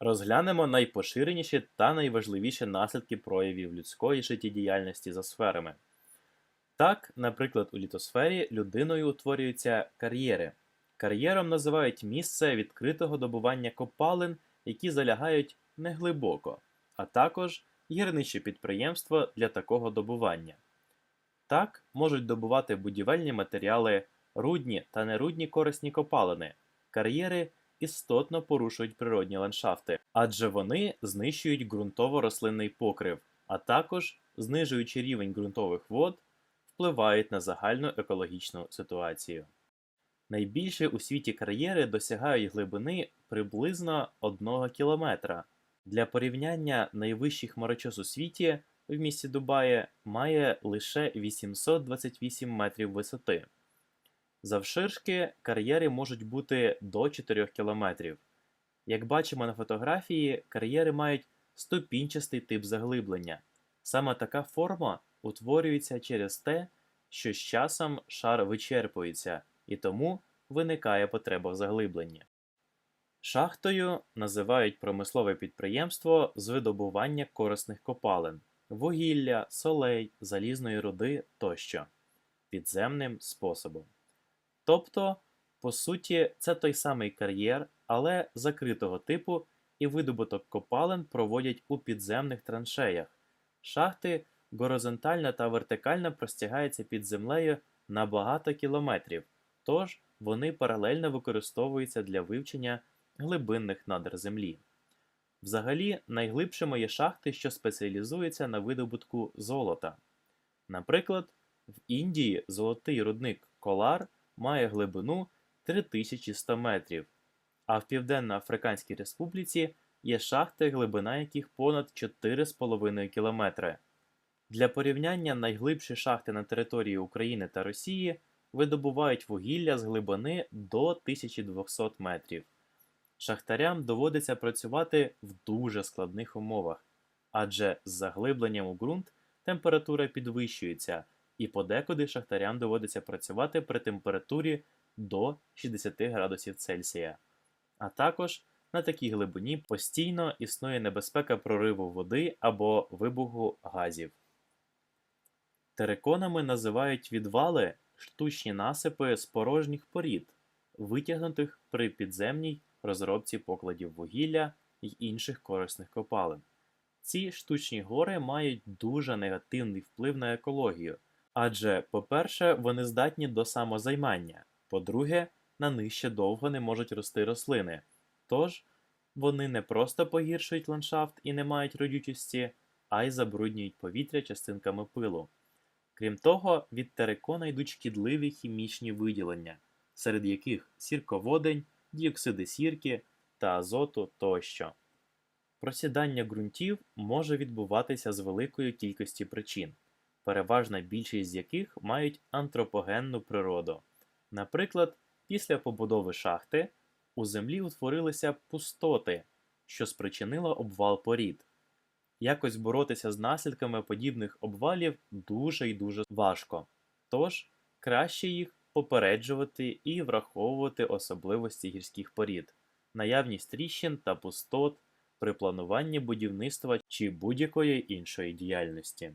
Розглянемо найпоширеніші та найважливіші наслідки проявів людської життєдіяльності за сферами. Так, наприклад, у літосфері людиною утворюються кар'єри. Кар'єром називають місце відкритого добування копалин, які залягають неглибоко, а також гірничі підприємства для такого добування. Так можуть добувати будівельні матеріали, рудні та нерудні корисні копалини. Кар'єри істотно порушують природні ландшафти, адже вони знищують ґрунтово-рослинний покрив, а також, знижуючи рівень ґрунтових вод, впливають на загальну екологічну ситуацію. Найбільше у світі кар'єри досягають глибини приблизно 1 кілометра. Для порівняння найвищий хмарочос у світі в місті Дубаї має лише 828 метрів висоти. Завширшки кар'єри можуть бути до 4 кілометрів. Як бачимо на фотографії, кар'єри мають ступінчастий тип заглиблення. Саме така форма утворюється через те, що з часом шар вичерпується і тому виникає потреба в заглибленні. Шахтою називають промислове підприємство з видобування корисних копалин, вугілля, солей, залізної руди тощо підземним способом. Тобто, по суті, це той самий кар'єр, але закритого типу, і видобуток копалин проводять у підземних траншеях. Шахти горизонтально та вертикально простягаються під землею на багато кілометрів, тож вони паралельно використовуються для вивчення глибинних надр землі. Взагалі, найглибшими є шахти, що спеціалізуються на видобутку золота. Наприклад, в Індії золотий рудник Колар має глибину 3100 метрів, а в Південно-Африканській Республіці є шахти, глибина яких понад 4,5 кілометри. Для порівняння найглибші шахти на території України та Росії видобувають вугілля з глибини до 1200 метрів. Шахтарям доводиться працювати в дуже складних умовах, адже з заглибленням у ґрунт температура підвищується, і подекуди шахтарям доводиться працювати при температурі до 60 градусів Цельсія. А також на такій глибині постійно існує небезпека прориву води або вибуху газів. Териконами називають відвали штучні насипи з порожніх порід, витягнутих при підземній розробці покладів вугілля й інших корисних копалин. Ці штучні гори мають дуже негативний вплив на екологію, адже, по-перше, вони здатні до самозаймання, по-друге, на них ще довго не можуть рости рослини, тож вони не просто погіршують ландшафт і не мають родючості, а й забруднюють повітря частинками пилу. Крім того, від терикона йдуть шкідливі хімічні виділення, серед яких сірководень, діоксиди сірки та азоту тощо. Просідання ґрунтів може відбуватися з великої кількості причин, переважна більшість з яких мають антропогенну природу. Наприклад, після побудови шахти у землі утворилися пустоти, що спричинило обвал порід. Якось боротися з наслідками подібних обвалів дуже і дуже важко, тож краще їх попереджувати і враховувати особливості гірських порід, наявність тріщин та пустот при плануванні будівництва чи будь-якої іншої діяльності.